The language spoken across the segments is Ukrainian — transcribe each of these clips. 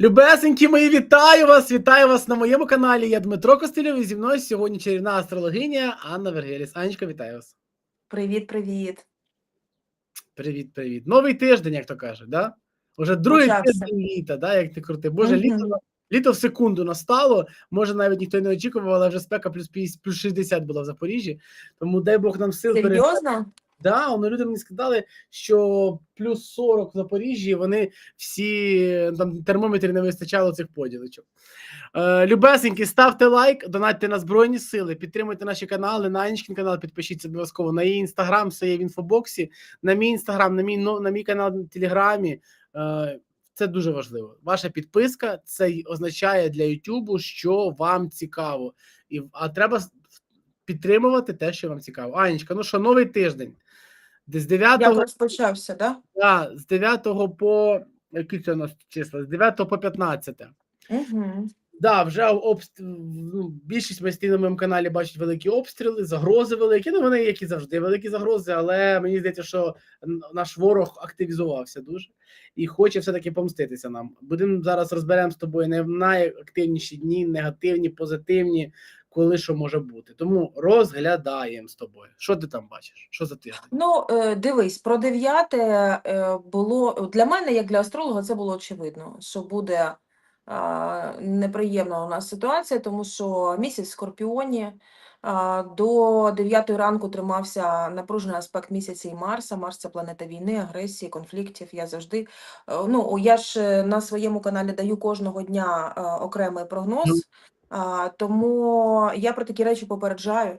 Любесенькі мої, вітаю вас! Вітаю вас на моєму каналі. Я Дмитро Костильов і зі мною сьогодні чарівна астрологиня Анна Вергеліс. Анечка, вітаю вас. Привіт, привіт. Привіт, привіт. Новий тиждень, як то кажуть, да? Уже другий Почався. тиждень літа, да, як ти крути. Боже, літо, літо в секунду настало. Може, навіть ніхто не очікував, але вже спека плюс 50, плюс 60 була в Запоріжжі. Тому дай Бог нам сил Серйозно? Да, вони люди мені сказали, що плюс 40 в Запоріжжі, вони всі там термометрів не вистачало цих поділочок. Е, любесенькі, ставте лайк, донатьте на Збройні Сили, підтримуйте наші канали, на Анічкін канал підпишіться обов'язково. На її інстаграм, все є в інфобоксі, на мій інстаграм, на мій, но- на мій канал в Телеграмі. Е, це дуже важливо. Ваша підписка це означає для Ютубу, що вам цікаво. І, а треба підтримувати те, що вам цікаво. Анечка, ну що, новий тиждень. Десь 9 Як розпочався, да? да, з 9 по які це у нас числа? З 9 по 15. Угу. Да, вже обст... ну, більшість майстрів на моєму каналі бачать великі обстріли, загрози великі. Ну вони як і завжди, великі загрози, але мені здається, що наш ворог активізувався дуже і хоче все-таки помститися нам. Будемо зараз розберемо з тобою не найактивніші дні, негативні, позитивні, коли що може бути. Тому розглядаємо з тобою. Що ти там бачиш? Що за тиждень? Ну, е, дивись, про дев'яте е, було для мене, як для астролога, це було очевидно, що буде неприємна у нас ситуація, тому що місяць в Скорпіоні до 9 ранку тримався напружений аспект місяця і Марса. Марс це планета війни, агресії, конфліктів. Я завжди е, ну я ж на своєму каналі даю кожного дня окремий прогноз. Тому я про такі речі попереджаю.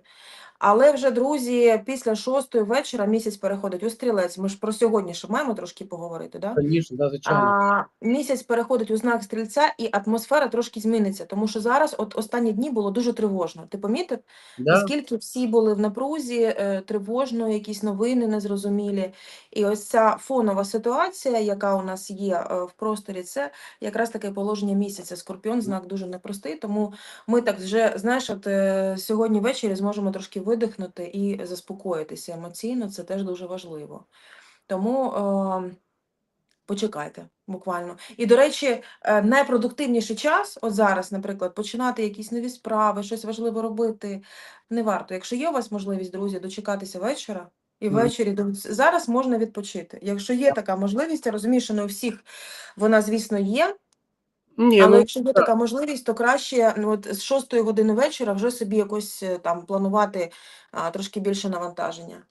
Але вже, друзі, після шостої вечора місяць переходить у стрілець. Ми ж про сьогодні ще маємо трошки поговорити, да? Звісно, да, звичайно. А, місяць переходить у знак стрільця, і атмосфера трошки зміниться, тому що зараз, от останні дні було дуже тривожно. Ти помітив? да? Наскільки всі були в напрузі, е, тривожно, якісь новини незрозумілі. І ось ця фонова ситуація, яка у нас є е, в просторі, це якраз таке положення місяця. Скорпіон знак дуже непростий, тому ми так вже, знаєш, от е, сьогодні ввечері зможемо трошки видихнути і заспокоїтися емоційно, це теж дуже важливо. Тому е, почекайте буквально. І, до речі, е, найпродуктивніший час, от зараз, наприклад, починати якісь нові справи, щось важливо робити, не варто. Якщо є у вас можливість, друзі, дочекатися вечора, і ввечері до- зараз можна відпочити. Якщо є така можливість, я розумію, що не у всіх вона, звісно, є, Ні, але ну, якщо є така можливість, то краще ну, от з 6 години вечора вже собі якось е, там планувати а, трошки більше навантаження.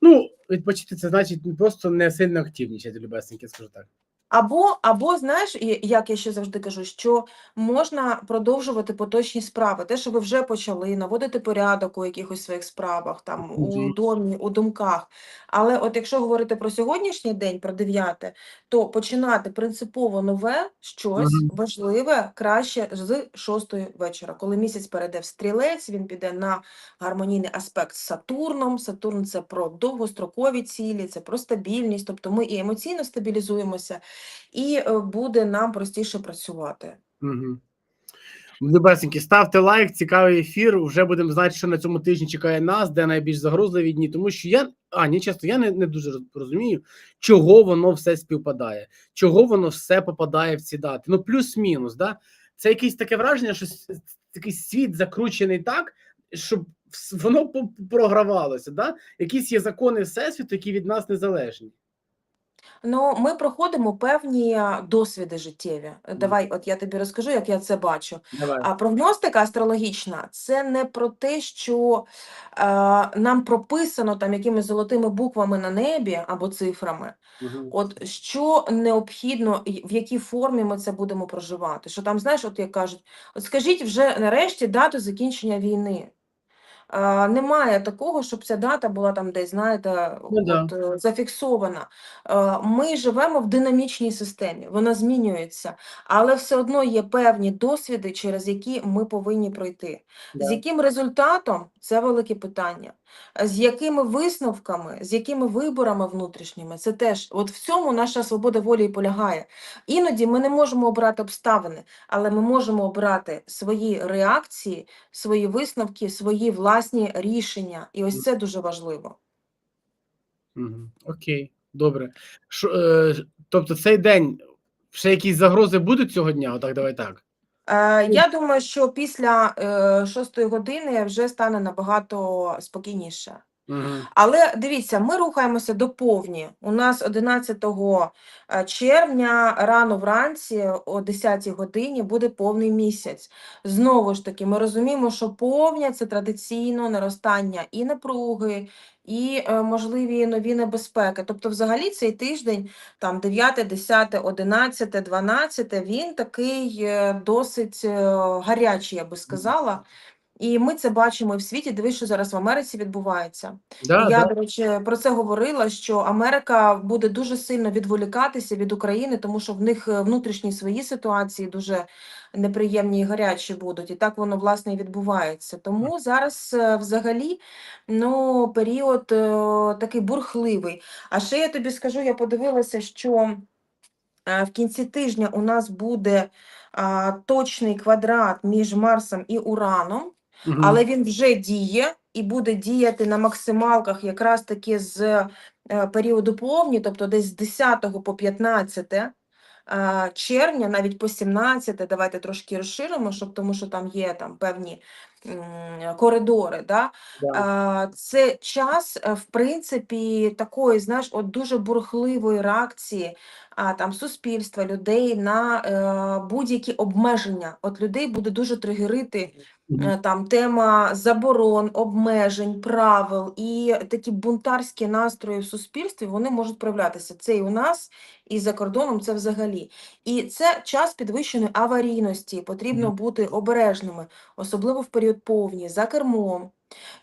Ну, відпочити це значить не просто не сильно активнічати, любесеньки, скажу так. Або, або знаєш, як я ще завжди кажу, що можна продовжувати поточні справи, те, що ви вже почали, наводити порядок у якихось своїх справах, там у домі, у думках. Але от якщо говорити про сьогоднішній день, про дев'яте, то починати принципово нове щось важливе краще з шостої вечора. Коли місяць перейде в стрілець, він піде на гармонійний аспект з Сатурном. Сатурн це про довгострокові цілі, це про стабільність, тобто ми і емоційно стабілізуємося, і е, буде нам простіше працювати. Угу. Ставте лайк, цікавий ефір. Вже будемо знати, що на цьому тижні чекає нас, де найбільш загрозливі дні. Тому що я, а ні, чесно, я не, не дуже розумію, чого воно все співпадає, чого воно все попадає в ці дати. Ну, плюс-мінус, да? Це якесь таке враження, що такий світ закручений так, щоб воно програвалося. Да? Якісь є закони всесвіту, які від нас незалежні. Ну, ми проходимо певні досвіди життєві. Е, Давай, от я тобі розкажу, як я це бачу. Давай. А прогностика астрологічна це не про те, що е, нам прописано там якимись золотими буквами на небі або цифрами. Мгм. От що необхідно, в якій формі ми це будемо проживати? Що там, знаєш, от як кажуть, от скажіть вже нарешті дату закінчення війни. А, немає такого, щоб ця дата була там десь, знаєте, Ну да. от, е, зафіксована. Е, Ми живемо в динамічній системі, вона змінюється, але все одно є певні досвіди, через які ми повинні пройти. Да. З яким результатом це велике питання. Е, З якими висновками, з якими виборами внутрішніми, це теж от в цьому наша свобода волі і полягає. Іноді ми не можемо обрати обставини, але ми можемо обрати свої реакції, свої висновки, свої власні рішення. І ось це дуже важливо. Окей, добре. Шо, е, тобто цей день ще якісь загрози будуть цього дня? Отак, давай так. Е, Я думаю, що після е, шостої години вже стане набагато спокійніше. Угу. Але дивіться, ми рухаємося до повні. У нас 11 е, червня рано вранці о 10 годині буде повний місяць. Знову ж таки, ми розуміємо, що повня це традиційно наростання і напруги, і е, можливі нові небезпеки. Тобто, взагалі, цей тиждень, там 9, 10, 11, 12, він такий е, досить е, гарячий, я би сказала. І ми це бачимо і в світі. Дивись, що зараз в Америці відбувається. Да, Я, да. до речі, про це говорила, що Америка буде дуже сильно відволікатися від України, тому що в них е, внутрішні свої ситуації дуже неприємні і гарячі будуть. І так воно власне і відбувається. Тому зараз е, взагалі ну, період е, такий бурхливий. А ще я тобі скажу, я подивилася, що в кінці тижня у нас буде точний квадрат між Марсом і Ураном. Але він вже діє і буде діяти на максималках якраз таки з е, періоду повні, тобто десь з 10 по 15 е, червня, навіть по 17, давайте трошки розширимо, щоб, тому що там є там певні коридори. Да? Да. Е, Це час, в принципі, такої, знаєш, от дуже бурхливої реакції там, суспільства, людей на будь-які обмеження. От людей буде дуже тригерити там тема заборон, обмежень, правил і такі бунтарські настрої в суспільстві вони можуть проявлятися. Це і у нас, і за кордоном це взагалі. І це час підвищеної аварійності. Потрібно бути обережними, особливо в період повні, за кермом.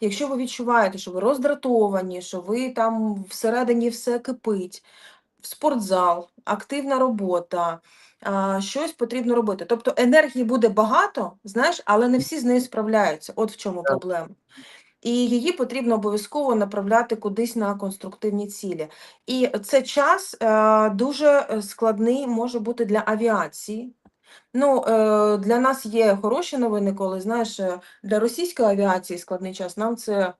Якщо ви відчуваєте, що ви роздратовані, що ви там всередині все кипить, в спортзал, активна робота, щось потрібно робити. Тобто енергії буде багато, знаєш, але не всі з нею справляються. От в чому проблема. І її потрібно обов'язково направляти кудись на конструктивні цілі. І це час е, дуже е, складний може бути для авіації. Ну, е, для нас є хороші новини, коли знаєш, для російської авіації складний час, нам це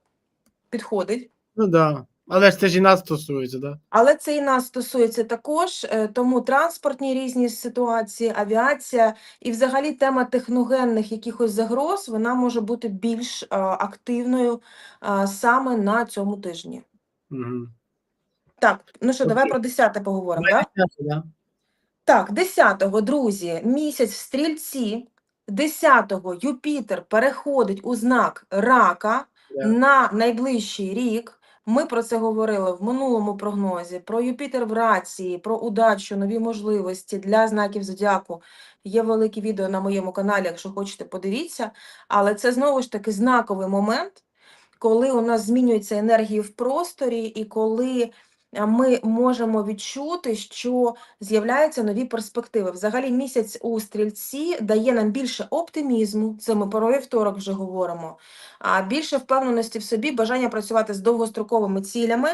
підходить. Ну да. Але ж це ж і нас стосується, да? Але це і нас стосується також, е, тому транспортні різні ситуації, авіація і взагалі тема техногенних якихось загроз, вона може бути більш е, активною е, саме на цьому тижні. Угу. Так, ну що, давай про 10 поговоримо, так? Да? Так, 10-го, друзі, місяць в стрільці, 10-го Юпітер переходить у знак рака Да. на найближчий рік. Ми про це говорили в минулому прогнозі. Про Юпітер в рації, про удачу, нові можливості для знаків зодіаку. Є велике відео на моєму каналі, якщо хочете, подивіться. Але це знову ж таки знаковий момент, коли у нас змінюється енергії в просторі, і коли ми можемо відчути, що з'являються нові перспективи. Взагалі, місяць у стрільці дає нам більше оптимізму. Це ми про вівторок вже говоримо. А більше впевненості в собі, бажання працювати з довгостроковими цілями.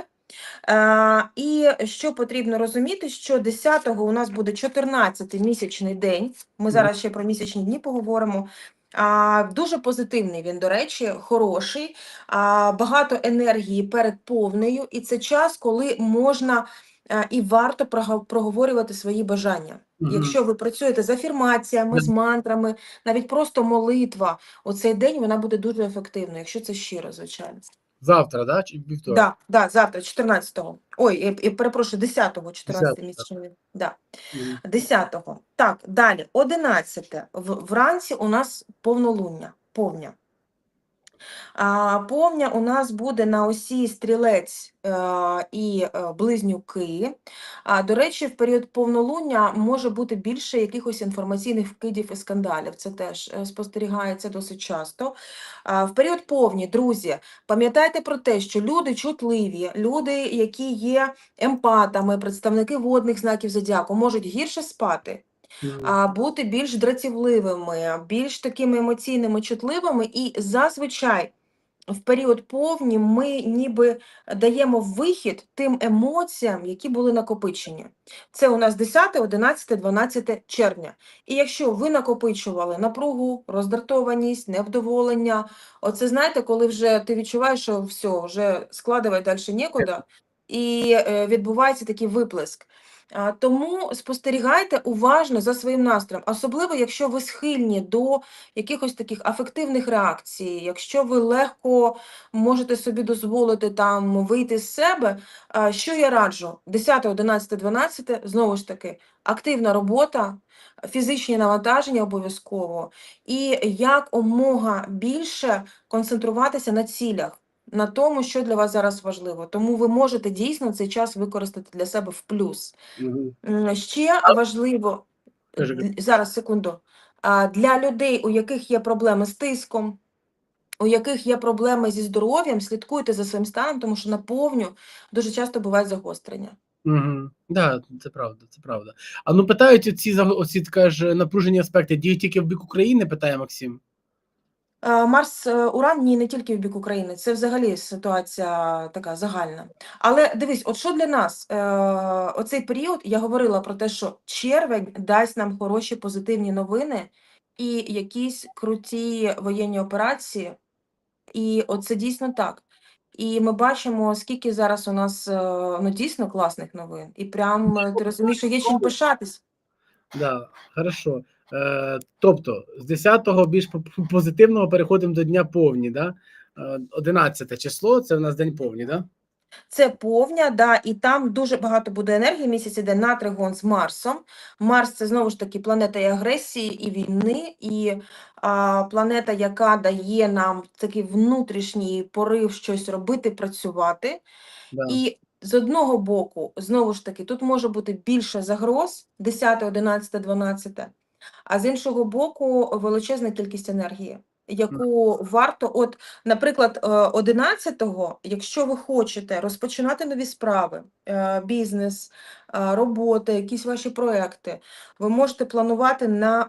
І що потрібно розуміти, що 10-го у нас буде 14-й місячний день. Ми зараз ще про місячні дні поговоримо. А, дуже позитивний він, до речі, хороший, а, багато енергії перед повнею, і це час, коли можна е, і варто проговорювати свої бажання. Мгм. Якщо ви працюєте з афірмаціями, з мантрами, навіть просто молитва, у цей день вона буде дуже ефективною, якщо це щиро, звичайно. Завтра, да? Чи вівторок? Да, да, завтра, 14-го. Ой, я, я перепрошую, 10-го, 14 10-го, місячний. Да. 10-го. Так, далі. 11-те. вранці у нас повнолуння, повня. Повня у нас буде на осі стрілець е, і е, близнюки. До речі, в період повнолуння може бути більше якихось інформаційних вкидів і скандалів. Це теж е, спостерігається досить часто. В період повні, друзі, пам'ятайте про те, що люди чутливі, люди, які є емпатами, представники водних знаків зодіаку, можуть гірше спати. Бути більш дратівливими, більш такими емоційними, чутливими, і зазвичай в період повні ми ніби даємо вихід тим емоціям, які були накопичені. Це у нас 10, 11, 12 червня. І якщо ви накопичували напругу, роздратованість, невдоволення, оце знаєте, коли вже ти відчуваєш, що все, вже складувати далі нікуди, і е, відбувається такий виплеск. Тому спостерігайте уважно за своїм настроєм, особливо якщо ви схильні до якихось таких афективних реакцій, якщо ви легко можете собі дозволити там вийти з себе. Що я раджу? 10, 11, 12, знову ж таки, активна робота, фізичні навантаження обов'язково, і якомога більше концентруватися на цілях. На тому, що для вас зараз важливо, тому ви можете дійсно цей час використати для себе в плюс. М, Ще важливо Кажи, зараз секунду. Для людей, у яких є проблеми з тиском, у яких є проблеми зі здоров'ям, слідкуйте за своїм станом, тому що на повню дуже часто бувають загострення. Угу. Да, це правда, це правда. А ну питають оці оці ж напружені аспекти. Діють тільки в бік України, питає Максим. Е, Марс е, Уран ні, не тільки в бік України, це взагалі ситуація така загальна. Але дивись, от що для нас е, оцей період, я говорила про те, що червень дасть нам хороші позитивні новини і якісь круті воєнні операції. І от це дійсно так. І ми бачимо, скільки зараз у нас ну, дійсно класних новин. І прям е, ти розумієш, що є чим пишатись. Да, хорошо. Е, тобто, з 10-го більш позитивного переходимо до дня повні, да? Е, 11 число це в нас день повні, да? Це повня, да, і там дуже багато буде енергії. Місяць іде на тригон з Марсом. Марс це знову ж таки планета і агресії, і війни, і а, планета, яка дає нам такий внутрішній порив щось робити, працювати. Да. І з одного боку, знову ж таки, тут може бути більше загроз 10, 11, 12, а з іншого боку, величезна кількість енергії, яку варто, от, наприклад, е, 11-го, якщо ви хочете розпочинати нові справи, е, бізнес, е, робота, якісь ваші проекти, ви можете планувати на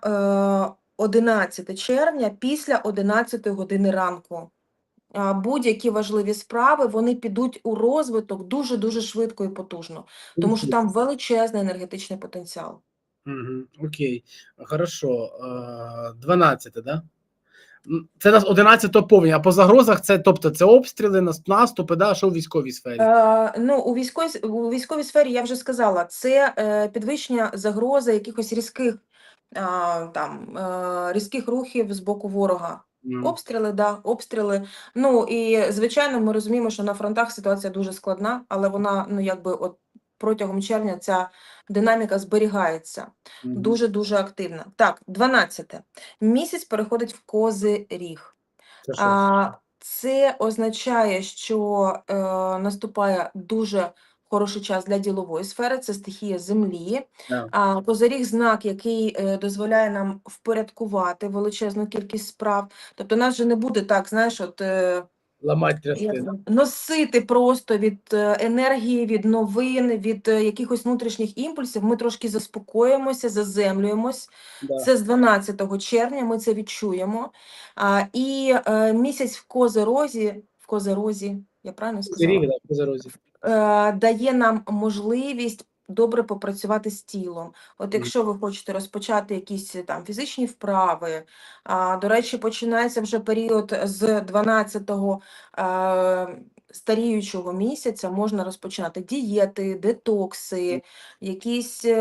е, 11 червня після 11 години ранку. Будь-які важливі справи вони підуть у розвиток дуже дуже швидко і потужно, тому що там величезний енергетичний потенціал. Угу, окей, хорошо. Е, 12, да? Це нас 11 повні, а по загрозах це, тобто, це обстріли, наступи, да? що в військовій сфері? Е, ну, у військовій, у військовій сфері я вже сказала, це е, підвищення загрози якихось різких а, там е, різких рухів з боку ворога. М, Обстріли, да, обстріли. Ну і звичайно, ми розуміємо, що на фронтах ситуація дуже складна, але вона, ну якби, от протягом червня ця динаміка зберігається. Дуже дуже активна. Так, 12. Місяць переходить в козиріг. Це? А, це означає, що е, наступає дуже хороший час для ділової сфери, це стихія землі. Да. А, козиріг знак, який е, дозволяє нам впорядкувати величезну кількість справ. Тобто, нас же не буде так, знаєш, от. Е, Ламать як носити просто від е, енергії, від новин, від е, якихось внутрішніх імпульсів. Ми трошки заспокоїмося, заземлюємось. Да. Це з 12 червня, ми це відчуємо. А, і е, місяць в Козерозі, в Козерозі, я правильно сказала? По е, дає нам можливість добре попрацювати з тілом. От якщо ви хочете розпочати якісь е, там фізичні вправи, а, до речі, починається вже період з 12-го е, старіючого місяця, можна розпочинати дієти, детокси, якісь е,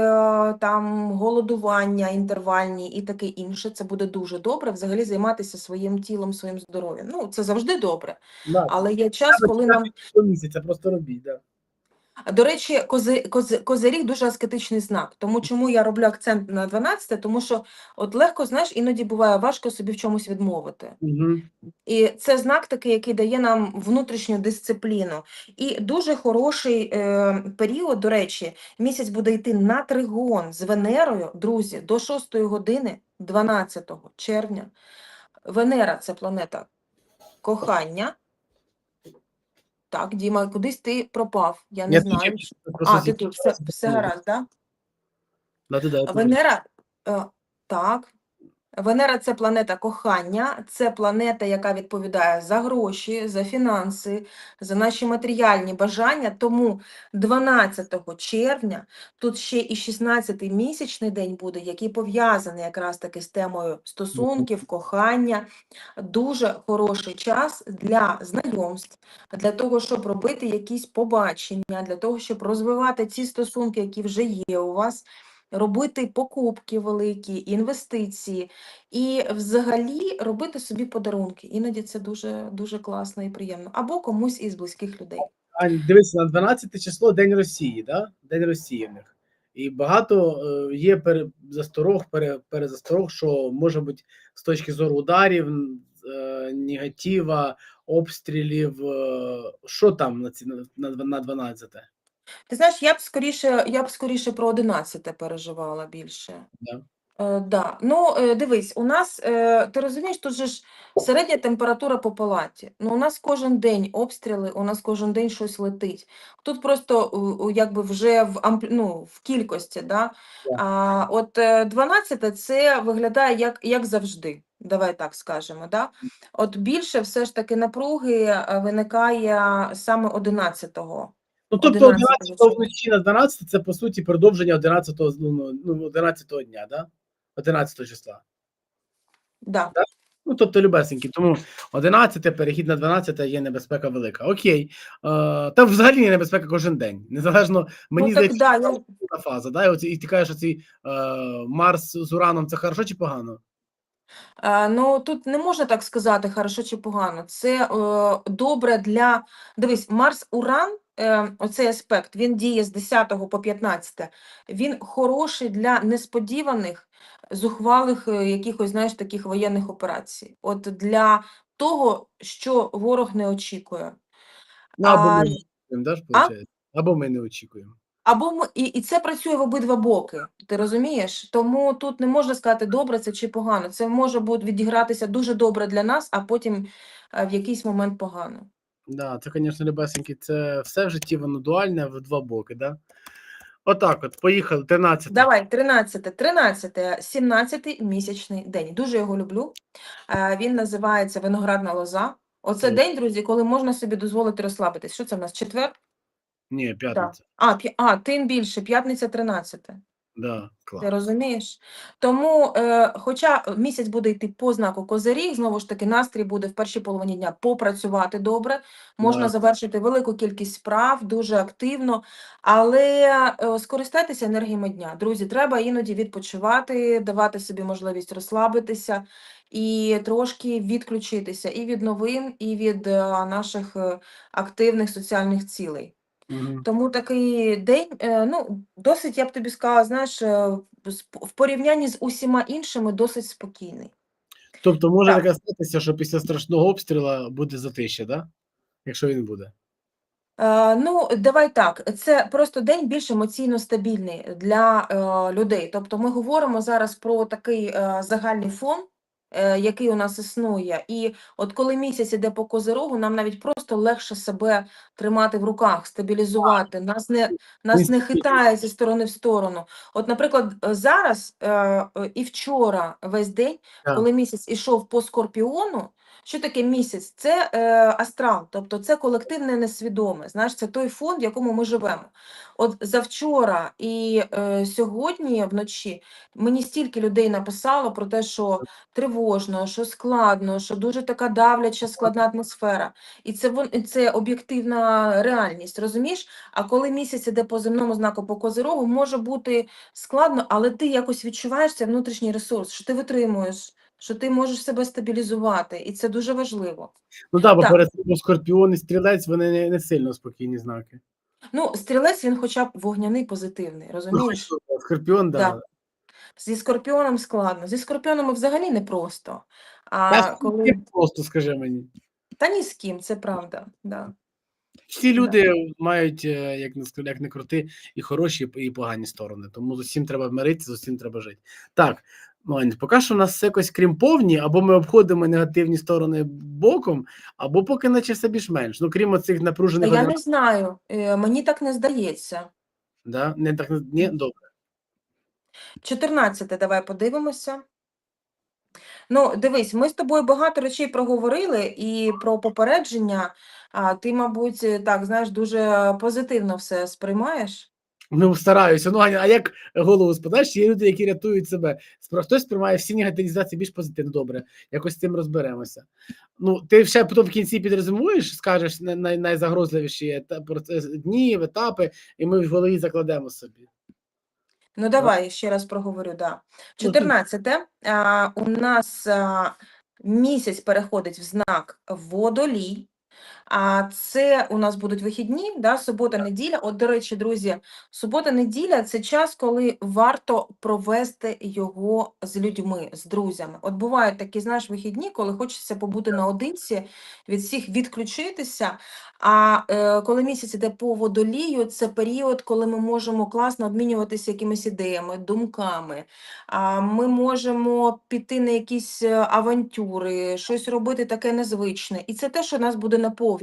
там голодування інтервальні і таке інше. Це буде дуже добре. Взагалі займатися своїм тілом, своїм здоров'ям. Ну, це завжди добре, Да. але є час, коли нам Щомісяця просто робіть, да. До речі, кози, кози, козиріг дуже аскетичний знак. Тому чому я роблю акцент на 12, тому що от легко, знаєш, іноді буває важко собі в чомусь відмовити. Угу. І це знак такий, який дає нам внутрішню дисципліну. І дуже хороший е, період, до речі, місяць буде йти на тригон з Венерою, друзі, до 6 години 12 червня. Венера це планета кохання. Так, Діма, кудись ти пропав. Я не Я знаю. тут, я просто А, ти тут, все, все гаразд, так? Да, да, да, Да? Венера, е, так. Венера це планета кохання, це планета, яка відповідає за гроші, за фінанси, за наші матеріальні бажання. Тому 12 червня тут ще і 16-й місячний день буде, який пов'язаний якраз таки з темою стосунків, кохання. Дуже хороший час для знайомств, для того, щоб робити якісь побачення, для того, щоб розвивати ці стосунки, які вже є у вас робити покупки великі, інвестиції і взагалі робити собі подарунки. Іноді це дуже дуже класно і приємно. Або комусь із близьких людей. Ань, дивися, на 12 число День Росії, да? День Росії в них. І багато е, є пере, засторог, пере, перезасторог, що може бути з точки зору ударів, е, негатива, обстрілів. Е, що там на, ці, на 12? Ти знаєш, я б скоріше, я б скоріше про 11 переживала більше. Да. Е, да. Ну, е, дивись, у нас, е, ти розумієш, тут же ж середня температура по палаті. Ну, у нас кожен день обстріли, у нас кожен день щось летить. Тут просто у- у, якби вже в, амплі... ну, в кількості, да? А от е, 12 це виглядає як, як завжди. Давай так скажемо. Да? От більше все ж таки напруги е, виникає саме 11-го. Ну, тобто 11 11 вночі на 12 це по суті продовження 11 ну, ну, 11 дня, да? 11 числа. Да. Ну, тобто любесенькі. Тому 11 перехід на 12 є небезпека велика. Окей. Е, та взагалі є небезпека кожен день. Незалежно, мені ну, здається, да, я... фаза. Да? І, оці- і ти кажеш, що цей е, Марс з Ураном це хорошо чи погано? Е, Ну, тут не можна так сказати, хорошо чи погано. Це е, добре для. Дивись, Марс-Уран, е, оцей аспект, він діє з 10 по 15. Він хороший для несподіваних, зухвалих е, якихось, знаєш, таких воєнних операцій. От для того, що ворог не очікує. Ну, або А, ми не очікуємо, да, ж, а? Або ми не очікуємо. Або ми, і, і це працює в обидва боки, ти розумієш? Тому тут не можна сказати, добре це чи погано. Це може бути відігратися дуже добре для нас, а потім е, в якийсь момент погано. Да, це, звісно, любесенькі, це все в житті воно дуальне в два боки, да? Отак от, поїхали, 13. Давай, 13, 13, 17 місячний день. Дуже його люблю. Е, Він називається Виноградна лоза. Оце Мгм. день, друзі, коли можна собі дозволити розслабитись. Що це в нас? Четвер? Ні, п'ятниця. А, п'я- а, тим більше, п'ятниця 13. Да, клас. Ти розумієш? Тому, е, хоча місяць буде йти по знаку Козиріг, знову ж таки, настрій буде в першій половині дня попрацювати добре, можна Да. завершити велику кількість справ дуже активно, але е, скористайтеся енергіями дня. Друзі, треба іноді відпочивати, давати собі можливість розслабитися і трошки відключитися і від новин, і від е, наших е, активних соціальних цілей. Угу. Тому такий день, е, ну, досить, я б тобі сказала, знаєш, е, в порівнянні з усіма іншими досить спокійний. Тобто може Так. таке статися, що після страшного обстрілу буде затища, да? Якщо він буде. Е, ну, давай так, це просто день більш емоційно стабільний для е, людей. Тобто ми говоримо зараз про такий е, загальний фон, е, який у нас існує. І от коли місяць іде по козирогу, нам навіть просто легше себе тримати в руках, стабілізувати. Нас не, нас не хитає зі сторони в сторону. От, наприклад, е, зараз е, е, і вчора весь день, коли місяць ішов по скорпіону, що таке місяць? Це е, астрал, тобто це колективне несвідоме. Знаєш, це той фон, в якому ми живемо. От завчора і е, сьогодні вночі мені стільки людей написало про те, що тривожно, що складно, що дуже така давляча, складна атмосфера. І це це об'єктивна реальність, розумієш? А коли місяць іде по земному знаку по козирогу, може бути складно, але ти якось відчуваєш цей внутрішній ресурс, що ти витримуєш, що ти можеш себе стабілізувати, і це дуже важливо. Ну да, бо Так. перед цим скорпіон і стрілець вони не, не сильно спокійні знаки. Ну, стрілець він хоча б вогняний, позитивний, розумієш? Ну, Скорпіон, да. Да. Зі скорпіоном складно. Зі скорпіоном взагалі непросто. А Та коли... просто скажи мені. Та ні з ким, це правда. Да. Всі люди мають, е, як не як не крути, і хороші, і погані сторони. Тому з усім треба миритися, з усім треба жити. Так, ну поки що у нас все якось крім повні, або ми обходимо негативні сторони боком, або поки наче все більш-менш. Ну, крім оцих напружених я не знаю, е, мені так не здається. да? не так ні, добре. 14 давай подивимося. Ну, дивись, ми з тобою багато речей проговорили і про попередження. А ти, мабуть, так, знаєш, дуже позитивно все сприймаєш. Ну, стараюся. Ну, Аня, а як голову спадаєш? Є люди, які рятують себе. Хтось сприймає всі негативізації більш позитивно. Добре, якось з цим розберемося. Ну, ти ще потім в кінці підрозумуєш, скажеш най- най- найзагрозливіші дні, етапи, і ми в голові закладемо собі. Ну, давай ще раз проговорю. Да. Ну, ти- 14. А, у нас а, місяць переходить в знак водолій. А це у нас будуть вихідні, да, субота, неділя. От, до речі, друзі, субота, неділя це час, коли варто провести його з людьми, з друзями. От бувають такі, знаєш, вихідні, коли хочеться побути наодинці, від всіх відключитися. А е, коли місяць іде по водолію, це період, коли ми можемо класно обмінюватися якимись ідеями, думками. А, ми можемо піти на якісь е, авантюри, щось робити таке незвичне. І це те, що нас буде наповнювати.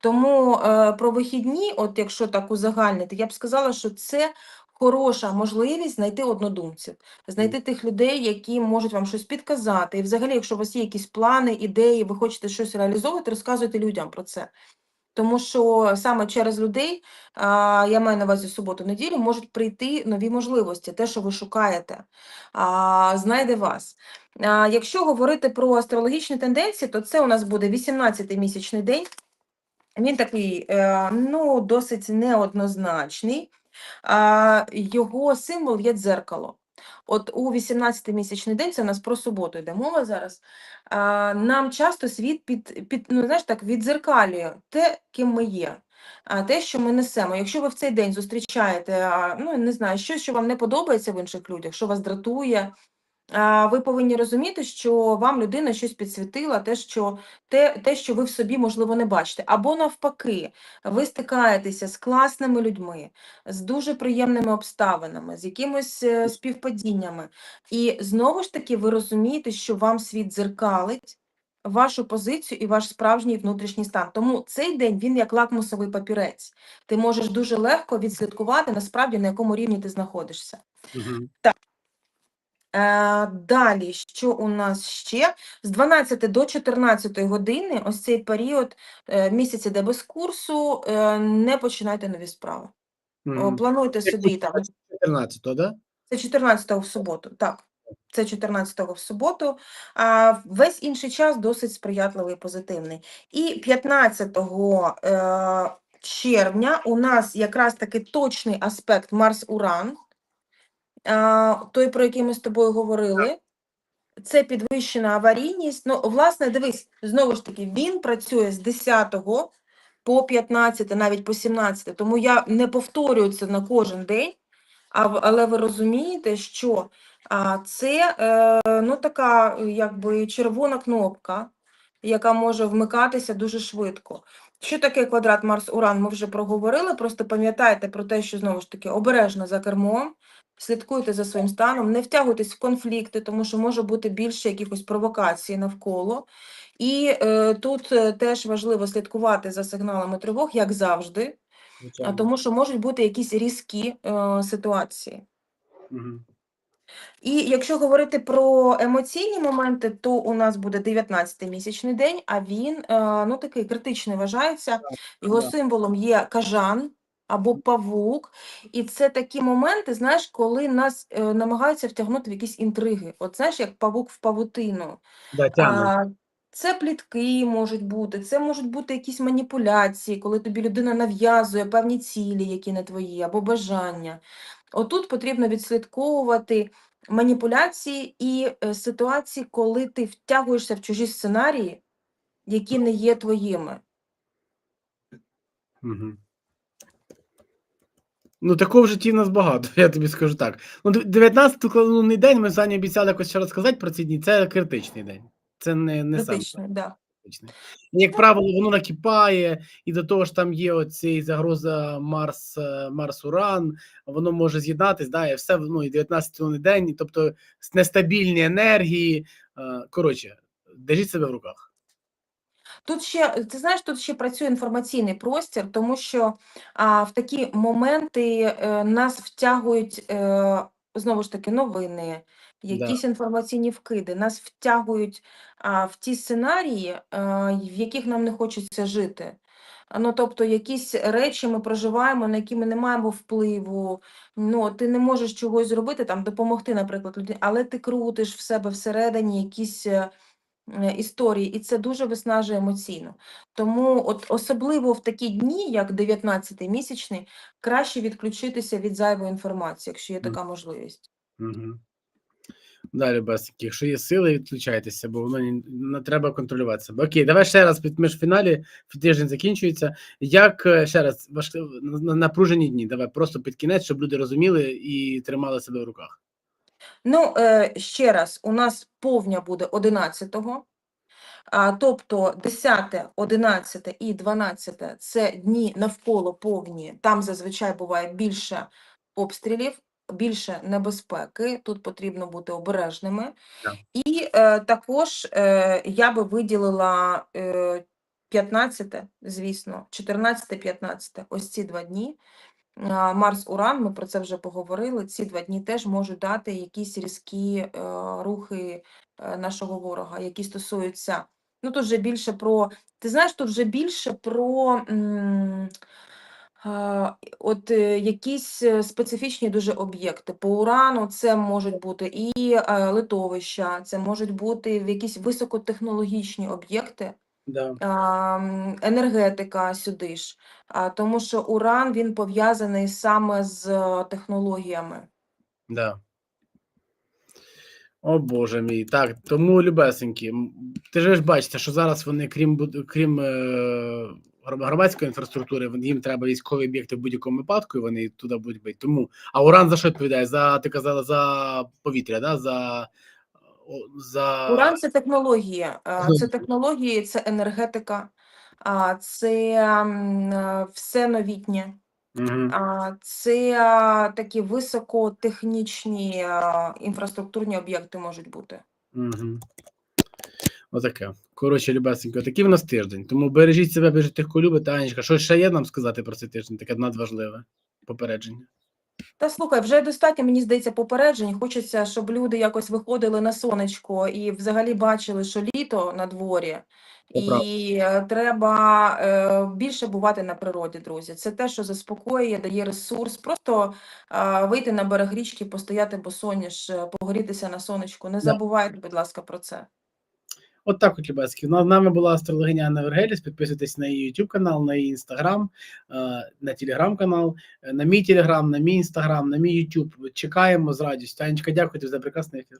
Тому е, про вихідні, от якщо так узагальнити, я б сказала, що це хороша можливість знайти однодумців, знайти тих людей, які можуть вам щось підказати. І взагалі, якщо у вас є якісь плани, ідеї, ви хочете щось реалізовувати, розказуйте людям про це. Тому що саме через людей, я маю на увазі суботу-неділю, можуть прийти нові можливості, те, що ви шукаєте, знайде вас. Якщо говорити про астрологічні тенденції, то це у нас буде 18-й місячний день. Він такий, е, ну, досить неоднозначний. Його символ є дзеркало. От у 18-й місячний день, це у нас про суботу йде мова зараз. Нам часто світ під, під ну, знаєш, так, віддзеркалює те, ким ми є. А те, що ми несемо. Якщо ви в цей день зустрічаєте, ну не знаю, щось, що вам не подобається в інших людях, що вас дратує, ви повинні розуміти, що вам людина щось підсвітила, те, що те, те, що ви в собі, можливо, не бачите. Або навпаки, ви стикаєтеся з класними людьми, з дуже приємними обставинами, з якимось е, співпадіннями. І знову ж таки, ви розумієте, що вам світ дзеркалить вашу позицію і ваш справжній внутрішній стан. Тому цей день він як лакмусовий папірець. Ти можеш дуже легко відслідкувати насправді на якому рівні ти знаходишся. Мгм. Е, Далі, що у нас ще? З 12 до 14 години, ось цей період е, місяць іде без курсу, е, не починайте нові справи. Плануйте собі там. 14-го, да? Це 14-го в суботу, так. Це 14-го в суботу. А весь інший час досить сприятливий і позитивний. І 15 е, червня у нас якраз таки точний аспект Марс-Уран, той, про який ми з тобою говорили. Це підвищена аварійність. Ну, власне, дивись, знову ж таки, він працює з 10 по 15, навіть по 17, тому я не повторюю це на кожен день, але ви розумієте, що це е, ну, така якби червона кнопка, яка може вмикатися дуже швидко. Що таке квадрат Марс-Уран? Ми вже проговорили, просто пам'ятайте про те, що знову ж таки обережно за кермом, слідкуйте за своїм станом, не втягуйтесь в конфлікти, тому що може бути більше якихось провокацій навколо. І е, тут е, теж важливо слідкувати за сигналами тривог, як завжди, Звичайно. тому що можуть бути якісь різкі е, ситуації. Мгм. І якщо говорити про емоційні моменти, то у нас буде 19-й місячний день, а він е, ну такий критичний вважається. Його символом є кажан або павук. І це такі моменти, знаєш, коли нас е, намагаються втягнути в якісь інтриги. От знаєш, як павук в павутину. Да, тягне. А, це плітки можуть бути, це можуть бути якісь маніпуляції, коли тобі людина нав'язує певні цілі, які не твої, або бажання. Отут потрібно відслідковувати маніпуляції і е, ситуації, коли ти втягуєшся в чужі сценарії, які не є твоїми. Мгм. Ну, такого в житті в нас багато, я тобі скажу так. Ну, 19 лунний день ми Сані обіцяли якось ще розказати про ці дні. Це критичний день. Це не, не сам да. критичний. Як правило, воно накипає, і до того ж там є оцей загроза Марс, е, Марс-Уран, воно може з'єднатись, да, і все, ну, і 19 лунний день, тобто нестабільні енергії. е, Коротше, держіть себе в руках. Тут ще, ти знаєш, тут ще працює інформаційний простір, тому що а, в такі моменти е, нас втягують е, знову ж таки новини, якісь інформаційні вкиди нас втягують а, в ті сценарії, а, в яких нам не хочеться жити. Ну, тобто, якісь речі ми проживаємо, на які ми не маємо впливу. Ну, ти не можеш чогось зробити, там допомогти, наприклад, людині, але ти крутиш в себе всередині якісь е, е, історії, і це дуже виснажує емоційно. Тому, от особливо в такі дні, як 19-й місячний, краще відключитися від зайвої інформації, якщо є така можливість. Угу. Далі, Басики, якщо є сили, відключайтеся, бо воно не треба контролювати себе. Окей, давай ще раз під ми ж в фіналі, тиждень закінчується. Як е, ще раз на- напружені дні? Давай просто під кінець, щоб люди розуміли і тримали себе в руках. Ну, е, ще раз, у нас повня буде 11-го. Тобто 10, 11 і 12 – це дні навколо повні. Там зазвичай буває більше обстрілів, більше небезпеки. Тут потрібно бути обережними. Так. І е, також е, я би виділила е, 15, звісно, 14-15, ось ці два дні. Марс-Уран, ми про це вже поговорили. Ці два дні теж можуть дати якісь різкі е, рухи е, нашого ворога, які стосуються. Ну, тут вже більше про. Ти знаєш, тут вже більше про от е, якісь специфічні дуже об'єкти. По урану це можуть бути і литовища, це можуть бути якісь високотехнологічні об'єкти, Да. енергетика сюди ж, тому що уран він пов'язаний саме з е, технологіями. Да. О Боже мій. Так, тому любесенькі. Ти ж бачите, що зараз вони, крім крім е, громадської інфраструктури, їм треба військові об'єкти в будь-якому випадку, і вони туди будуть бити. Тому, а уран за що відповідає? За ти казала за повітря, да? за, за... Уран це технології, це технології, це енергетика, це все новітнє. Це такі високотехнічні інфраструктурні об'єкти можуть бути. Угу. Отаке. Коротше, любесенько, такий в нас тиждень. Тому бережіть себе, бережіть тих, кого любите. Анечка, що ще є нам сказати про цей тиждень? Таке надважливе попередження. Та слухай, вже достатньо, мені здається, попереджень. Хочеться, щоб люди якось виходили на сонечко і взагалі бачили, що літо на дворі, і е, треба е, більше бувати на природі, друзі. Це те, що заспокоює, дає ресурс. Просто е, вийти на берег річки, постояти босоніж, е, погорітися на сонечку. Не забувайте, будь ласка, про це. От так от, Любецький. З нами була астрологиня Анна Вергеліс. Підписуйтесь на її YouTube канал, на її інстаграм, на телеграм канал, е, на мій телеграм, на мій інстаграм, на мій YouTube. Чекаємо з радістю. Анечка, дякую тобі за прекрасний ефір.